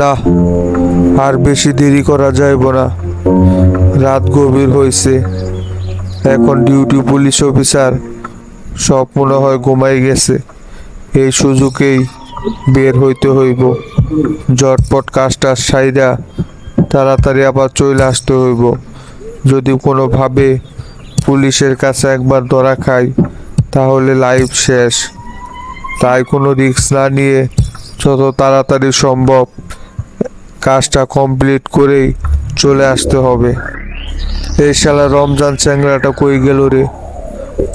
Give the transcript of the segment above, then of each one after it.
না, আর বেশি দেরি করা যাইব না। রাত গভীর হয়েছে এখন ডিউটি পুলিশ অফিসার সব মনে হয় ঘুমাই গেছে। এই সুযোগেই বের হইতে হইব। জটপট কাজটা সাইরা তাড়াতাড়ি আবার চলে আসতে হইব। যদি কোনোভাবে পুলিশের কাছে একবার ধরা খাই, তাহলে লাইফ শেষ। তাই কোনো রিস্ক না নিয়ে যত তাড়াতাড়ি সম্ভব কাজটা কমপ্লিট করেই চলে আসতে হবে। এই শালা রমজান চ্যাংরাটা কই গেল রে?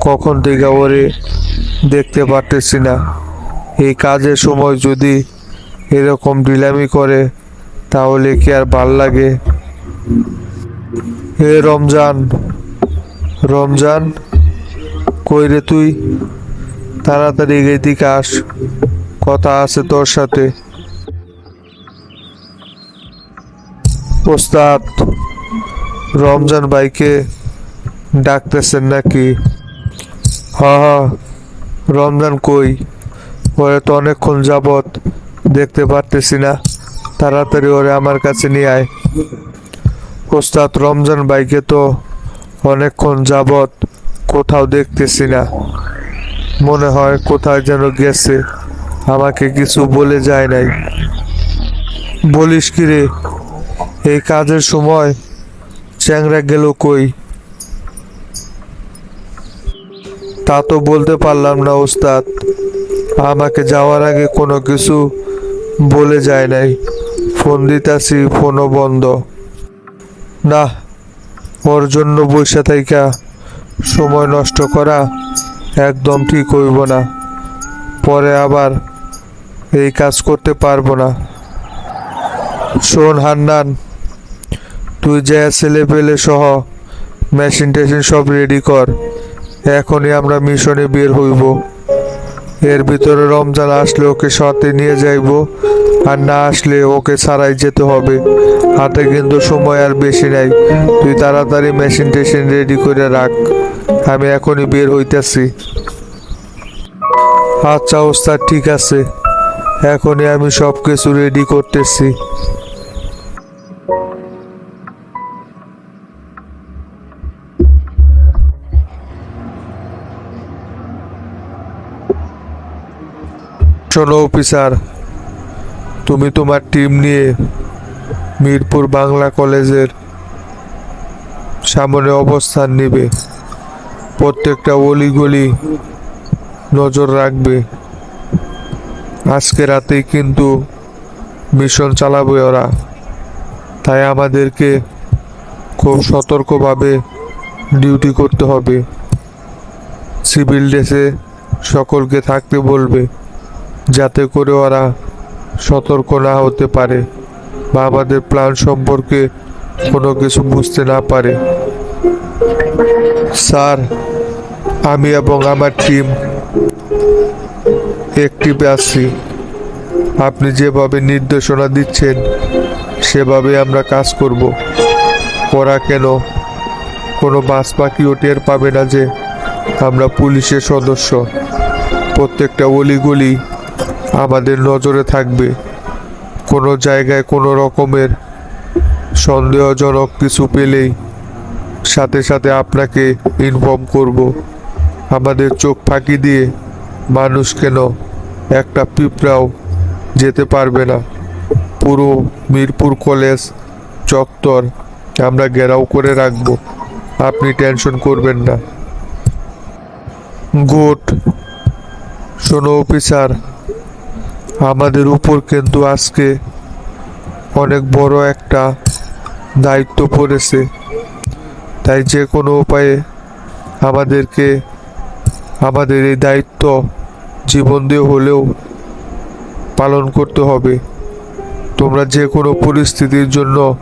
কখন থেকে ওরে দেখতে পারতেছি না। এই কাজের সময় যদি এরকম ডিলামি করে, তাহলে কি আর ভালো লাগে? এ রমজান রমজান, কই রে তুই? তাড়াতাড়ি এদিকে আস, কথা আছে তোর সাথে। ওস্তাদ, রমজান ভাইকে ডাকতেছেন নাকি? হ রমজান কই? ওরে তো অনেকক্ষণ যাবত দেখতে পারতেছি না। তাড়াতাড়ি ওরে আমার কাছে নিয়ে আয়। ওস্তাদ, রমজান ভাইকে তো অনেকক্ষণ যাবত কোথাও দেখতেছি না। মনে হয় কোথায় যেন গেছে। আমাকে কিছু বলে যায় নাই। বলিস কি রে, এই কাজের সময় চ্যাংরা গেল কই? তা তো বলতে পারলাম না, ওস্তাদ। আমাকে যাওয়ার আগে কোনো কিছু বলে যায় নাই। ফোন দিতাছি, ফোনও বন্ধ। না, ওর জন্য বসে থাইকা। সময় নষ্ট করা একদম ঠিক হইব না। পরে আবার এই কাজ করতে পারব না। শোন হান্নান, তুই যে ছেলে পেলে সহ মেশিন টেশিন সব রেডি কর। এখনই আমরা মিশনে বের হইব। এর ভিতরে রমজান আসলে ওকে সাথে নিয়ে যাইব, আর না আসলে ওকে ছাড়াই যেতে হবে। হাতে কিন্তু সময় আর বেশি নাই। তুই তাড়াতাড়ি মেশিন টেশিন রেডি করে রাখ। আমি এখনই বের হইতেছি। আচ্ছা ওস্তাদ, ঠিক আছে। এখনই আমি সব কিছু রেডি করতেছি। শোনো অফিসার, তুমি তোমার টিম নিয়ে মিরপুর বাংলা কলেজের সামনে অবস্থান নেবে। প্রত্যেকটা অলিগলি নজর রাখবে। আজকে রাতেই কিন্তু মিশন চালাবে ওরা। তাই আমাদেরকে খুব সতর্কভাবে ডিউটি করতে হবে। সিভিল ড্রেসে সকলকে থাকতে বলবে, যাতে করে ওরা সতর্ক না হতে পারে বা আমাদের প্ল্যান সম্পর্কে কোনো কিছু বুঝতে না পারে। স্যার, আমি এবং আমার টিম অ্যাক্টিভে আছি আপনি যেভাবে নির্দেশনা দিচ্ছেন, সেভাবে আমরা কাজ করব। ওরা কেন কোনো বাস পাখিও টের পাবে না যে আমরা পুলিশের সদস্য? প্রত্যেকটা অলিগলি আমাদের নজরে থাকবে। কোনো জায়গায় কোনো রকমের সন্দেহজনক কিছু পেলেই সাথে সাথে আপনাকে ইনফর্ম করব। আমাদের চোখ ফাঁকি দিয়ে মানুষ কেন একটা পিঁপড়াও যেতে পারবে না? পুরো মিরপুর কলেজ চত্বর আমরা ঘেরাও করে রাখব। আপনি টেনশন করবেন না। গোট শোনো অফিসার, আমাদের উপর কিন্তু আজকে অনেক বড় একটা দায়িত্ব পড়েছে। তাই যে কোনো উপায়ে আমাদেরকে, আমাদের এই দায়িত্ব জীবন দিয়ে হলেও পালন করতে হবে। তোমরা যে কোনো পরিস্থিতির জন্য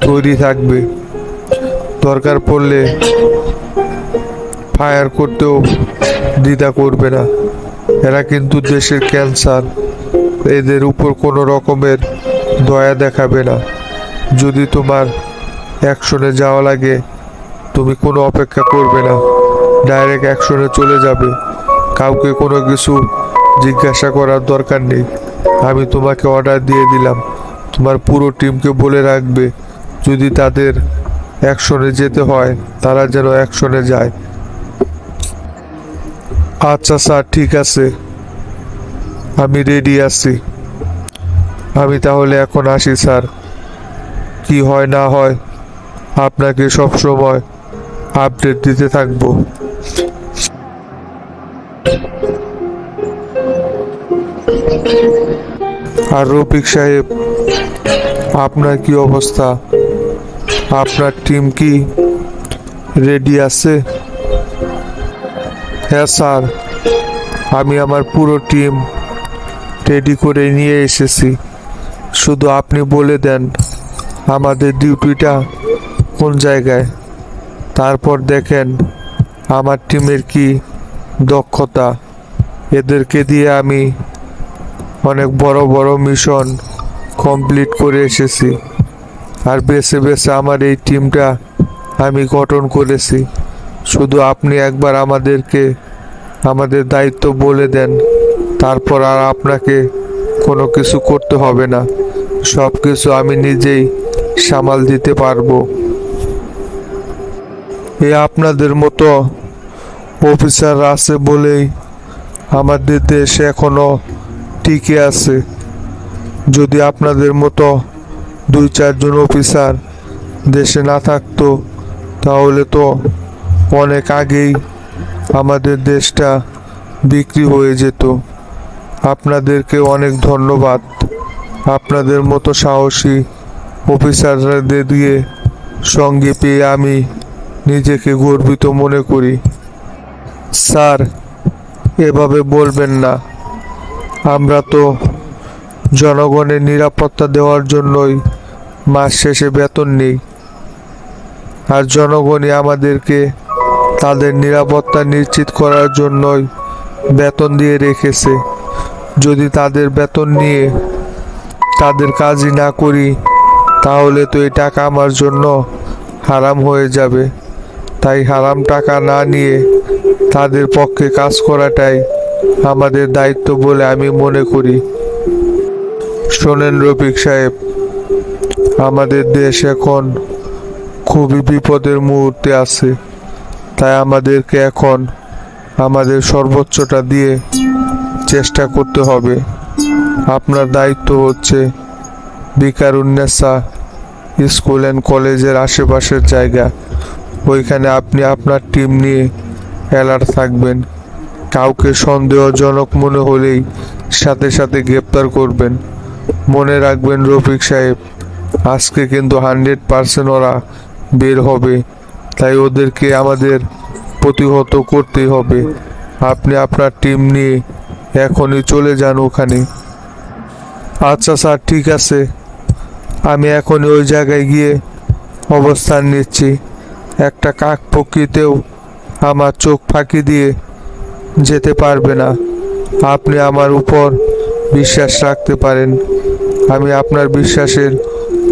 তৈরি থাকবে। দরকার পড়লে ফায়ার করতেও দ্বিধা করবে না। এরা কিন্তু দেশের ক্যান্সার। এদের উপর কোনো রকমের দয়া দেখাবে না। যদি তোমার অ্যাকশনে যাওয়া লাগে তুমি কোনো অপেক্ষা করবে না। ডাইরেক্ট অ্যাকশনে চলে যাবে। কাউকে কোনো কিছু জিজ্ঞাসা করার দরকার নেই। আমি তোমাকে অর্ডার দিয়ে দিলাম। তোমার পুরো টিমকে বলে রাখবে, যদি তাদের অ্যাকশনে যেতে হয়, তারা যেন অ্যাকশনে যায়। আচ্ছা স্যার, ঠিক আছে। আমি রেডি আছি। আমি তাহলে এখন আসি, স্যার। কি হয় না হয়, আপনাকে সব সময় আপডেট দিতে থাকব। আর রফিক সাহেব, আপনার কি অবস্থা? আপনার টিম কি রেডি আছে? হ্যাঁ স্যার, আমি আমার পুরো টিম রেডি করে নিয়ে এসেছি। শুধু আপনি বলে দেন আমাদের ডিউটিটা কোন জায়গায়? তারপর দেখেন, আমার টিমের কি দক্ষতা? এদেরকে দিয়ে আমি অনেক বড় বড় মিশন কমপ্লিট করে এসেছি। আর বেছে বেছে আমার এই টিমটা আমি গঠন করেছি। শুধু আপনি একবার আমাদেরকে, আমাদের দায়িত্ব বলে দেন, তারপর আর আপনাকে কোনো কিছু করতে হবে না। সব কিছু আমি নিজেই সামাল দিতে পারব। এ আপনাদের মতো অফিসার আছে বলেই আমাদের দেশ এখনও টিকে আছে। যদি আপনাদের মতো দুই চারজন অফিসার দেশে না থাকতো, তাহলে তো অনেক আগেই আমাদের দেশটা বিক্রি হয়ে যেত। আপনাদেরকে অনেক ধন্যবাদ। আপনাদের মতো সাহসী অফিসারদের দিয়ে সঙ্গে পেয়ে আমি নিজেকে গর্বিত মনে করি। স্যার, এভাবে বলবেন না। আমরা তো জনগণের নিরাপত্তা দেওয়ার জন্যই মাস শেষে বেতন নেই। আর জনগণই আমাদেরকে তাদের নিরাপত্তা নিশ্চিত করার জন্যই বেতন দিয়ে রেখেছে। যদি তাদের বেতন নিয়ে তাদের কাজই না করি, তাহলে তো এই টাকা আমার জন্য হারাম হয়ে যাবে। তাই হারাম টাকা না নিয়ে তাদের পক্ষে কাজ করাটাই আমাদের দায়িত্ব বলে আমি মনে করি। শোনেন রফিক সাহেব, আমাদের দেশ এখন খুবই বিপদের মুহূর্তে আছে। তাই আমাদেরকে এখন আমাদের সর্বোচ্চটা দিয়ে চেষ্টা করতে হবে। আপনার দায়িত্ব হচ্ছে বিকার বিকারুন্নেসা স্কুল অ্যান্ড কলেজের আশেপাশের জায়গা। ওইখানে আপনি আপনার টিম নিয়ে অ্যালার্ট থাকবেন। কাউকে সন্দেহজনক মনে হলেই সাথে সাথে গ্রেপ্তার করবেন। মনে রাখবেন রফিক সাহেব, আজকে কিন্তু হান্ড্রেড পার্সেন্ট ওরা বের হবে। তাই ওদেরকে আমাদের প্রতিহত করতেই হবে। আপনি আপনার টিম নিয়ে এখনই চলে যান ওখানে। আচ্ছা স্যার, ঠিক আছে। আমি এখনই ওই জায়গায় গিয়ে অবস্থান নিচ্ছি। একটা কাক পক্ষীতেও আমার চোখ ফাঁকি দিয়ে যেতে পারবে না। আপনি আমার উপর বিশ্বাস রাখতে পারেন। আমি আপনার বিশ্বাসের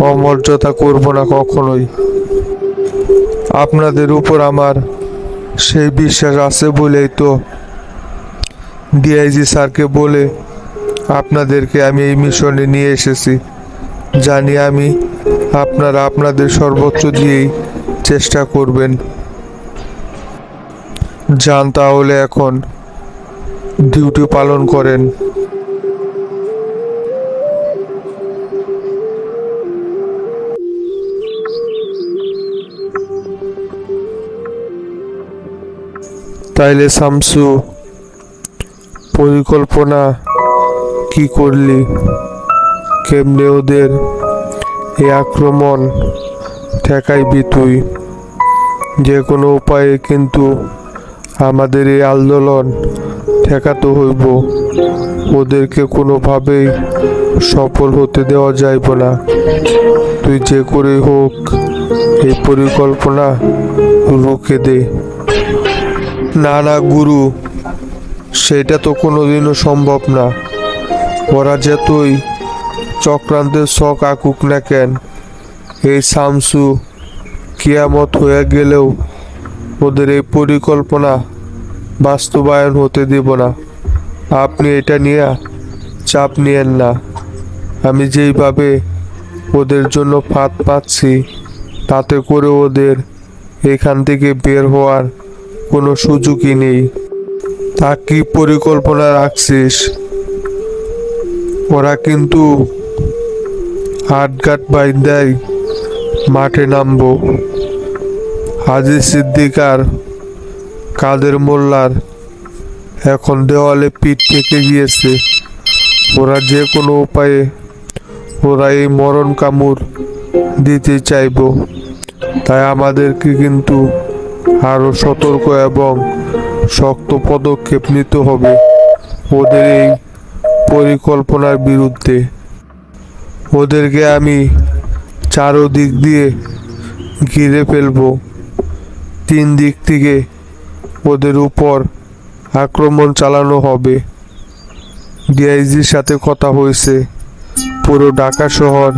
অমর্যাদা করব না কখনোই। আপনাদের উপর আমার সেই বিশ্বাস আছে বলেই তো ডিআইজি স্যারকে বলে আপনাদেরকে আমি এই মিশনে নিয়ে এসেছি। জানি আমি আপনারা আপনাদের সর্বোচ্চ দিয়েই চেষ্টা করবেন। যান তাহলে এখন ডিউটি পালন করেন। তাইলে শামসু পরিকল্পনা কি করলি? কেমনে ওদের এই আক্রমণ ঠেকাইবি তুই। যে কোনো উপায়ে কিন্তু আমাদের এই আন্দোলন ঠেকাতে হইব। ওদেরকে কোনোভাবেই সফল হতে দেওয়া যাইব না। তুই যে করে হোক, এই পরিকল্পনা রুখে দে। না না গুরু, সেটা তো কোনোদিনও সম্ভব না। ওরা যেতই চক্রান্তের শখ আঁকুক না কেন এই শামসু কিয়ামত হয়ে গেলেও ওদের এই পরিকল্পনা বাস্তবায়ন হতে দেব না। আপনি এটা নিয়ে চাপ নিয়েন না। আমি যেইভাবে ওদের জন্য ফাঁদ পাচ্ছি, তাতে করে ওদের এখান থেকে বের হওয়ার কোনো সুযোগই নেই। তা কি পরিকল্পনা রাখছিস? ওরা কিন্তু হাটঘাট বাইন্দাই মাঠে নামবো। হাজি সিদ্দিকার কাদের মোল্লার এখন দেওয়ালে পিঠ থেকে গিয়েছে। ওরা যে কোনো উপায়ে ওরা এই মরণ কামড় দিতে চাইব। তাই আমাদেরকে কিন্তু আরও সতর্ক এবং শক্ত পদক্ষেপ নিতে হবে ওদের এই পরিকল্পনার বিরুদ্ধে। ওদেরকে আমি চারোদিক দিয়ে ঘিরে ফেলব। তিন দিক থেকে ওদের উপর আক্রমণ চালানো হবে। ডিআইজির সাথে কথা হয়েছে। পুরো ঢাকা শহর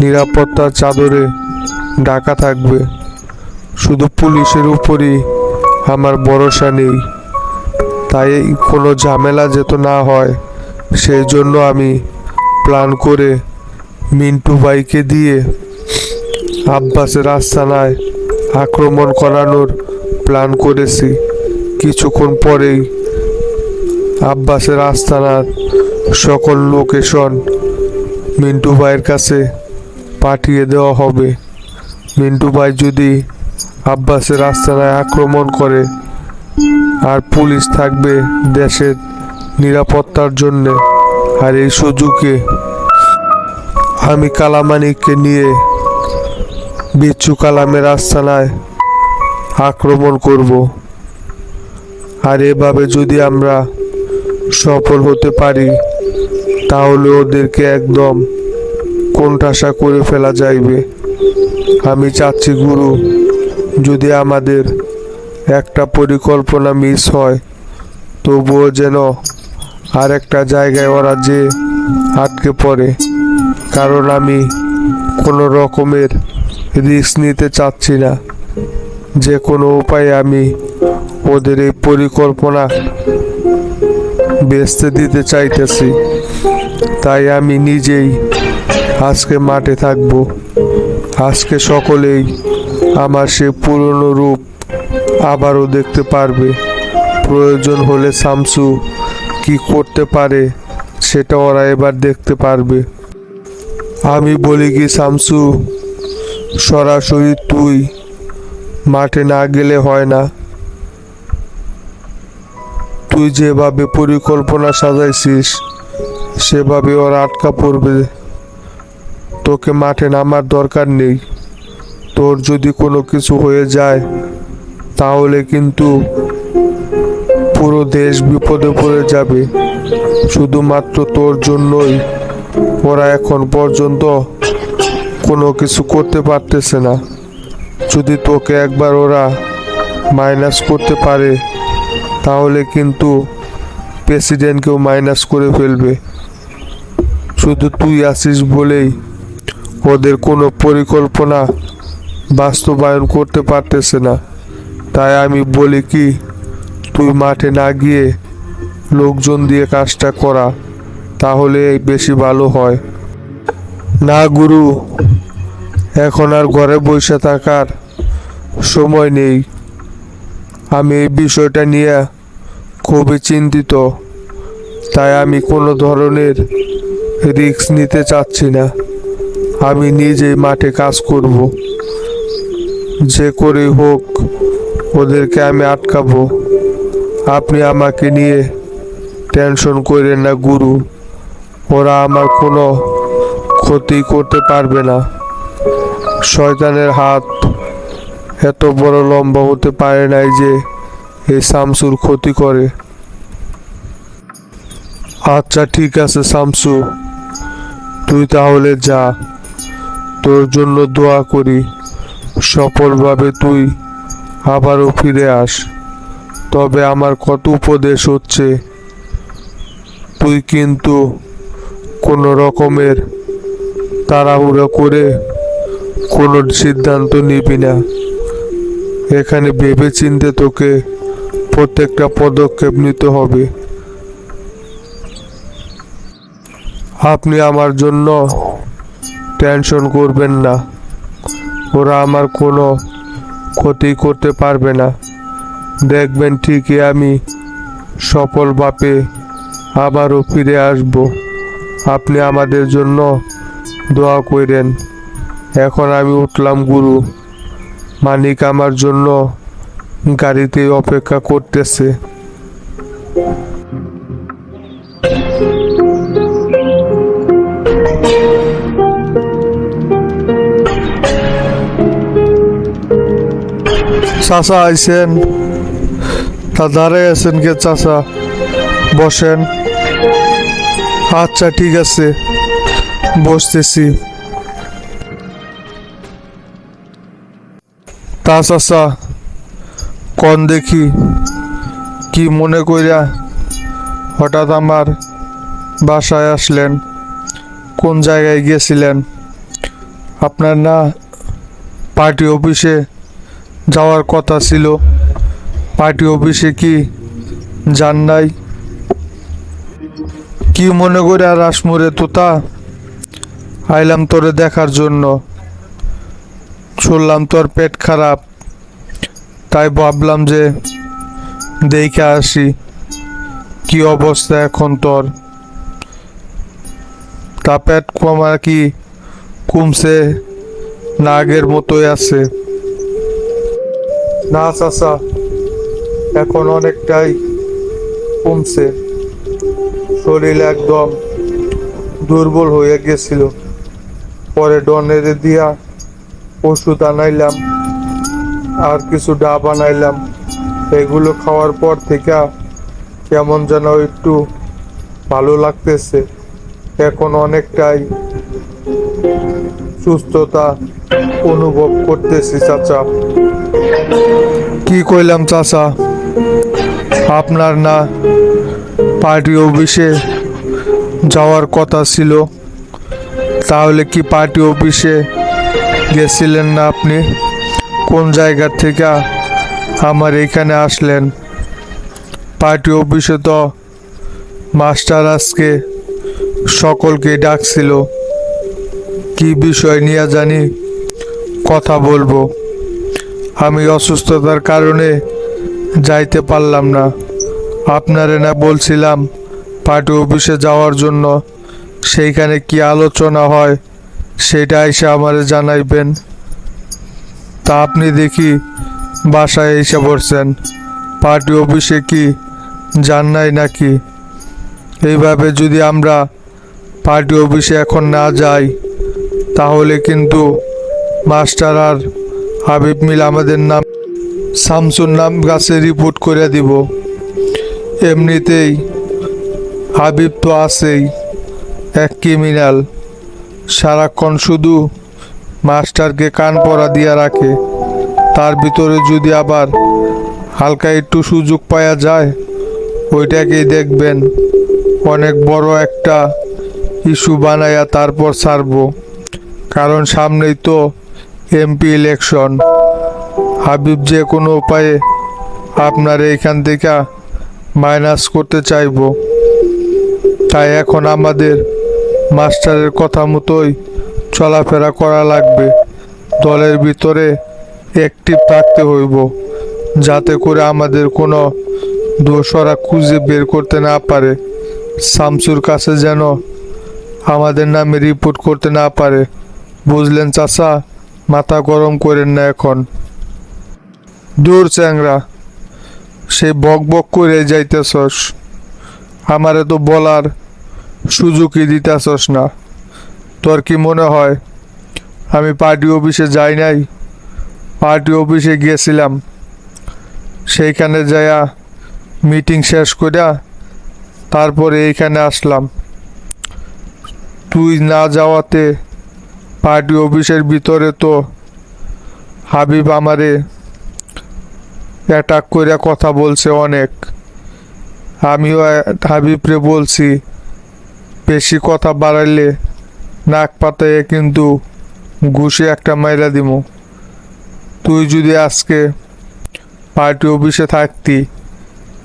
নিরাপত্তার চাদরে ঢাকা থাকবে। শুধু পুলিশের উপরই আমার ভরসা নেই। তাই কোনো ঝামেলা যেত না হয়, সেই জন্য আমি প্ল্যান করে মিন্টু ভাইকে দিয়ে আব্বাসের আস্তানায় আক্রমণ করানোর প্ল্যান করেছি। কিছুক্ষণ পরেই আব্বাসের আস্তানার সকল লোকেশন মিন্টু ভাইয়ের কাছে পাঠিয়ে দেওয়া হবে। মিন্টু ভাই যদি আব্বাসের আস্তানায় আক্রমণ করে, আর পুলিশ থাকবে দেশের নিরাপত্তার জন্যে। আর এই সুযোগে আমি কালামানিককে নিয়ে বিচ্ছু কালামের আস্তানায় আক্রমণ করব। আর এভাবে যদি আমরা সফল হতে পারি, তাহলে ওদেরকে একদম কোণঠাসা করে ফেলা যাইবে। আমি চাচ্ছি গুরু, যদি আমাদের একটা পরিকল্পনা মিস হয়, তবুও যেন আর একটা জায়গায় ওরা যে আটকে পড়ে। কারণ আমি কোনো রকমের রিস্ক নিতে চাচ্ছি না। যে কোনো উপায়ে আমি ওদের এই পরিকল্পনা বেচতে দিতে চাইতেছি। তাই আমি নিজেই আজকে মাঠে থাকব। আজকে সকলেই আমার সে পুরনো রূপ আবারও দেখতে পারবে। প্রয়োজন হলে শামসু কি করতে পারে সেটা ওরা এবার দেখতে পারবে। আমি বলি কি, শামসু সরাসরি তুই মাঠে না গেলে হয় না। তুই যেভাবে পরিকল্পনা সাজাইছিস, সেভাবে ওরা আটকা পড়বে। তোকে মাঠে নামার দরকার নেই। তোর যদি কোনো কিছু হয়ে যায়, তাহলে কিন্তু পুরো দেশ বিপদে পড়ে যাবে। শুধুমাত্র তোর জন্যই ওরা এখন পর্যন্ত কোনো কিছু করতে পারতেছে না। যদি তোকে একবার ওরা মাইনাস করতে পারে, তাহলে কিন্তু প্রেসিডেন্টকেও মাইনাস করে ফেলবে। শুধু তুই আসিস বলেই ওদের কোনো পরিকল্পনা বাস্তবায়ন করতে পারতেছে না। তাই আমি বলি কি, তুই মাঠে না গিয়ে লোকজন দিয়ে কাজটা করা, তাহলে বেশি ভালো হয়। না গুরু, এখন আর ঘরে বসে থাকার সময় নেই। আমি এই বিষয়টা নিয়ে খুবই চিন্তিত, তাই আমি কোনো ধরনের রিস্ক নিতে চাচ্ছি না। আমি নিজেই মাঠে কাজ করব। যে করে হোক, ওদেরকে আমি আটকাবো। আপনি আমাকে নিয়ে টেনশন করেন না গুরু, ওরা আমার কোনো ক্ষতি করতে পারবে না। শয়তানের হাত এত বড় লম্বা হতে পারে নাই যে এই শামসুর ক্ষতি করে। আচ্ছা ঠিক আছে শামসু তুই তাহলে যা। তোর জন্য দোয়া করি। সফলভাবে তুই আবারও ফিরে আস। তবে আমার কত উপদেশ হচ্ছে। তুই কিন্তু কোনো রকমের তাড়াহুড়ো করে কোনো সিদ্ধান্ত নিবি না। এখানে ভেবে চিনতে তোকে প্রত্যেকটা পদক্ষেপ নিতে হবে। আপনি আমার জন্য টেনশন করবেন না। ওরা আমার কোনো ক্ষতি করতে পারবে না। দেখবেন ঠিকই আমি সফল বাপে আবারও ফিরে আসব। আপনি আমাদের জন্য দোয়া করেন এখন আমি উঠলাম গুরু। মানিক আমার জন্য গাড়িতে অপেক্ষা করতেছে। চাচা আইসেন তা দাঁড়ায় আছেন কে চাচা। বসেন। আচ্ছা ঠিক আছে। বসতেছি। তা চাচা, কন দেখি, কি মনে কইরা হঠাৎ আমার বাসায় আসলেন, কোন জায়গায় গিয়েছিলেন? আপনার না পার্টি অফিসে যাওয়ার কথা ছিল, পার্টি অফিসে কি যান নাই? কি মনে করে আর আসমুরে তোতা আইলাম তোরে দেখার জন্য। শুনলাম তোর পেট খারাপ। তাই ভাবলাম যে দেখে আসি। কি অবস্থা এখন তোর? তা পেট কমা কি কমছে? না আগের মতোই আছে। না চাচা, এখন অনেকটাই কমছে। শরীর একদম দুর্বল হয়ে গেছিল। পরে ডনের দিয়া ওষুধ আনাইলাম, আর কিছু ডাব আনাইলাম। এগুলো খাওয়ার পর থেকে কেমন যেন একটু ভালো লাগতেছে। এখন অনেকটাই সুস্থতা অনুভব করতেছি, চাচা। কি কইলাম, চাচা? আপনার না পার্টি অফিসে যাওয়ার কথা ছিল। তাহলে কি পার্টি অফিসে গেছিলেন না আপনি? কোন জায়গা থেকে আমার এখানে আসলেন? পার্টি অফিসে তো মাস্টার আজকে সকলকে ডাকছিল। কি বিষয় নিয়ে জানি কথা বলব। আমি অসুস্থতার কারণে যাইতে পারলাম না। আপনারে না বলছিলাম পার্টি অফিসে যাওয়ার জন্য। সেইখানে কি আলোচনা হয়, সেটা এসে আমারে জানাইবেন। তা আপনি দেখি বাসায় এসে পড়ছেন পার্টি অফিসে কি, যান নাই নাকি? এইভাবে যদি আমরা পার্টি অফিসে এখন না যাই, তাহলে কিন্তু মাস্টার আর হাবিব মিল আমাদের নাম, শামসুর নাম গাছে রিপোর্ট করে দিব। এমনিতেই হাবিব তো আছেই। এক ক্রিমিনাল, সারাক্ষণ শুধু মাস্টারকে কান পরা দিয়া রাখে। তার ভিতরে যদি আবার হালকা একটু সুযোগ পাওয়া যায়, ওইটাকেই দেখবেন অনেক বড় একটা ইস্যু বানাইয়া তারপর ছাড়বো। কারণ সামনেই তো এমপি ইলেকশন হাবিব যে কোনো উপায়ে আপনার এইখান থেকে মাইনাস করতে চাইব। তাই এখন আমাদের মাস্টারের কথা মতোই চলাফেরা করা লাগবে। দলের ভিতরে অ্যাক্টিভ থাকতে হইব, যাতে করে আমাদের কোনো দোষরা খুঁজে বের করতে না পারে। শামসুর কাছে যেন আমাদের নামে রিপোর্ট করতে না পারে। বুঝলেন চাচা, মাথা গরম করেন না এখন। দূর চ্যাংরা, সে বক বক করে যাইতেছস। আমারে তো বলার সুযোগই দিতেছস না। তোর কি মনে হয়, আমি পার্টি অফিসে যাই নাই? পার্টি অফিসে গিয়েছিলাম। সেইখানে যায়া মিটিং শেষ করিয়া তারপরে এইখানে আসলাম। তুই না যাওয়াতে পার্টি অফিসের ভিতরে তো হাবিব আমারে অ্যাটাক করে কথা বলছে অনেক। আমিও হাবিবরে বলছি বেশি কথা বাড়াইলে নাক পাতায় কিন্তু ঘুষে একটা মাইরা দিমু। তুই যদি আজকে পার্টি অফিসে থাকতি,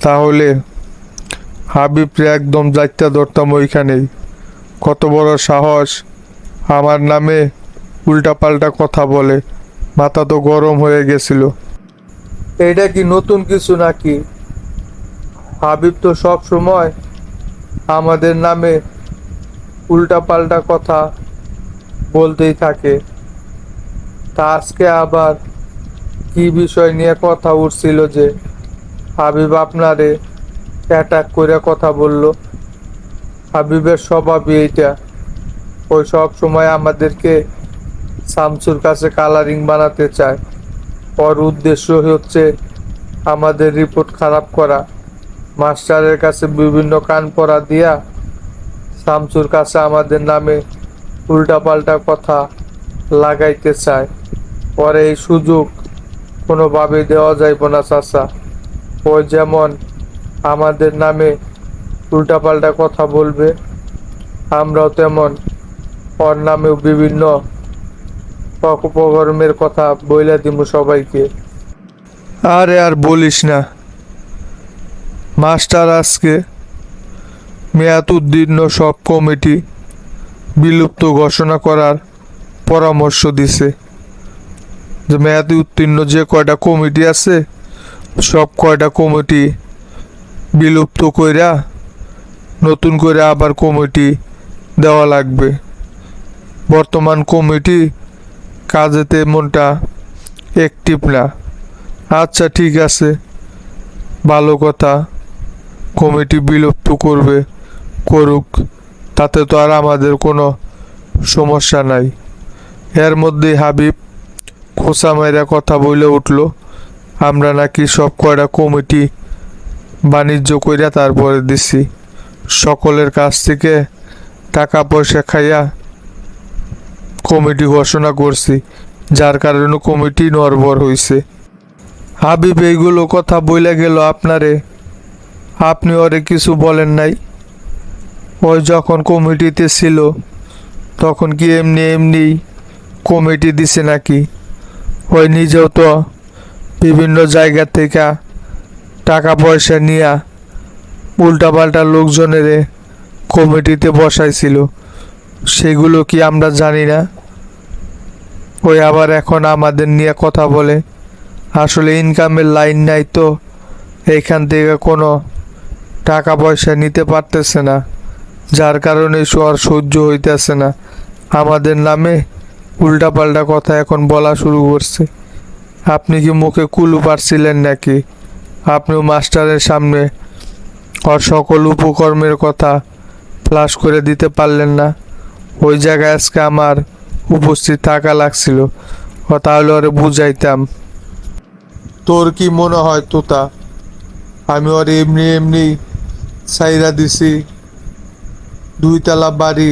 তাহলে হাবিবরে একদম যাইতে ধরতাম ওইখানেই। কত বড় সাহস আমার নামে উল্টাপাল্টা কথা বলে, মাথা তো গরম হয়ে গেছিল। এটা কি নতুন কিছু নাকি? হাবিব তো সব সময় আমাদের নামে উল্টাপাল্টা কথা বলতেই থাকে। তা আজকে আবার কি বিষয় নিয়ে কথা উঠছিল যে হাবিব আপনারে অ্যাটাক করে কথা বলল? হাবিবের স্বভাবই এইটা। ওই সব সময় আমাদেরকে শামসুর কাছে কালারিং বানাতে চায়। ওর উদ্দেশ্য হচ্ছে আমাদের রিপোর্ট খারাপ করা। মাস্টারের কাছে বিভিন্ন কান পড়া দিয়া শামসুর কাছে আমাদের নামে উল্টাপাল্টা কথা লাগাইতে চায়। পরে এই সুযোগ কোনোভাবে দেওয়া যাইব না, চাচা। ও যেমন আমাদের নামে উল্টাপাল্টা কথা বলবে, আমরাও তেমন ওর নামেও বিভিন্ন অপকর্মের কথা বইলা দিব সবাইকে। আরে আর বলিস না, মাস্টার আজকে মেয়াদ উদ্দীর্ণ সব কমিটি বিলুপ্ত ঘোষণা করার পরামর্শ দিছে। যে মেয়াদি উত্তীর্ণ যে কয়টা কমিটি আছে, সব কয়টা কমিটি বিলুপ্ত কইরা নতুন করে আবার কমিটি দেওয়া লাগবে। বর্তমান কমিটি কাজেতে মনটা একটিভ না। আচ্ছা ঠিক আছে। ভালো কথা। কমিটি বিলুপ্ত করবে। করুক, তাতে তো আর আমাদের কোনো সমস্যা নাই। এর মধ্যে হাবিব খোসা মাইরা কথা বলে উঠল, আমরা নাকি সব কয়টা কমিটি বাণিজ্য কইরা তারপরে দিছি। সকলের কাছ থেকে টাকা পয়সা খাইয়া কমিটি ঘোষণা করছি, যার কারণে কমিটি নরবর হইছে। হাবিব এইগুলো কথা বইলে গেল, আপনারে, আপনি ওরে কিছু বলেন নাই? ওই যখন কমিটিতে ছিল, তখন কি এমনি এমনি কমিটি দিছে নাকি? ওই নিজেও তো বিভিন্ন জায়গা থেকে টাকা পয়সা নিয়া উল্টাপাল্টা লোকজনের কমিটিতে বসাইছিল। সেগুলো কি আমরা জানি না? ওই আবার এখন আমাদের নিয়ে কথা বলে। আসলে ইনকামের লাইন নাই তো এইখান থেকে কোনো টাকা পয়সা নিতে পারতেছে না। যার কারণে আর সহ্য হইতেছে না। আমাদের নামে উল্টাপাল্টা কথা এখন বলা শুরু করছে। আপনি কি মুখে কুলু পারছিলেন নাকি? আপনিও মাস্টারের সামনে ওর সকল উপকর্মের কথা ফ্লাশ করে দিতে পারলেন না। ওই জায়গায় আজকে আমার উপস্থিত থাকা লাগছিল। ও তাহলে ওরে বুঝাইতাম। তোর কি মনে হয়, তোতা? আমি ওর এমনি এমনি সাইরা দিছি। দুইতলা বাড়ি,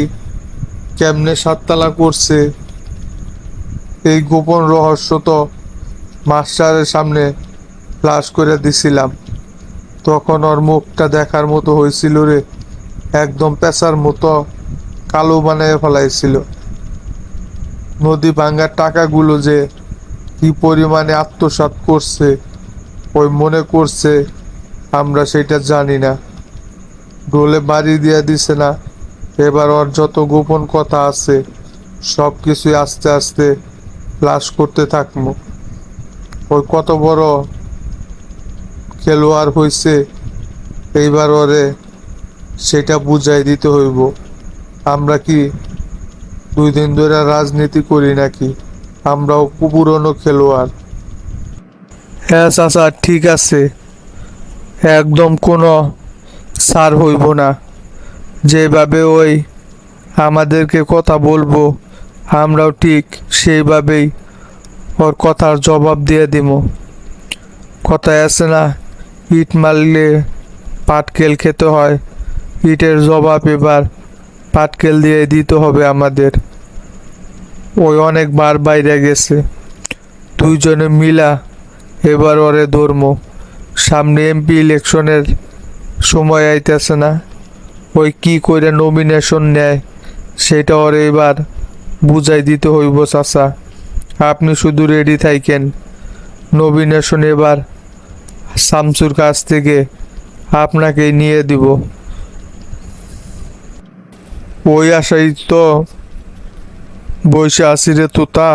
কেমনে সাততলা করছে? এই গোপন রহস্য তো মাস্টারের সামনে ফ্লাশ করে দিছিলাম। তখন ওর মুখটা দেখার মতো হয়েছিল রে, একদম পেশার মতো কালো বানিয়ে ফেলাইছিল। নদী ভাঙ্গার টাকাগুলো যে কি পরিমাণে আত্মসাৎ করছে, ওই মনে করছে, আমরা সেটা জানি না। ডোলে বাড়ি দিয়ে দিছে না। এবার ওর যত গোপন কথা আছে সব কিছুই আস্তে আস্তে ফ্লাশ করতে থাকব। ওই কত বড় খেলোয়াড় হয়েছে এইবার ওরে সেটা বুঝাই দিতে হইব। আমরা কি দুই দিন ধরে রাজনীতি করি নাকি? আমরাও পুরনো খেলোয়াড়। হ্যাঁ চাচা, ঠিক আছে। একদম কোনো সার হইব না। যেভাবে ওই আমাদেরকে কথা বলব, আমরাও ঠিক সেইভাবেই ওর কথার জবাব দিয়ে দিব। কথায় আছে না, ইট মারলে পাটকেল খেতে হয়। ইটের জবাব এবার পাটকেল দিয়ে দিতে হবে আমাদের। ওই অনেকবার বাইরে গেছে। দুইজনে মিলা এবার ওরে ধর্ম। সামনে এমপি ইলেকশনের সময় আইতেছে না। ওই কি করে নমিনেশন নেয়, সেটা ওরে এবার বুঝাই দিতে হইব চাচা। আপনি শুধু রেডি থাকেন নমিনেশন এবার শামসুর কাছ থেকে আপনাকে নিয়ে দিব। ওই আশাই তো বসে আছি রে তোতা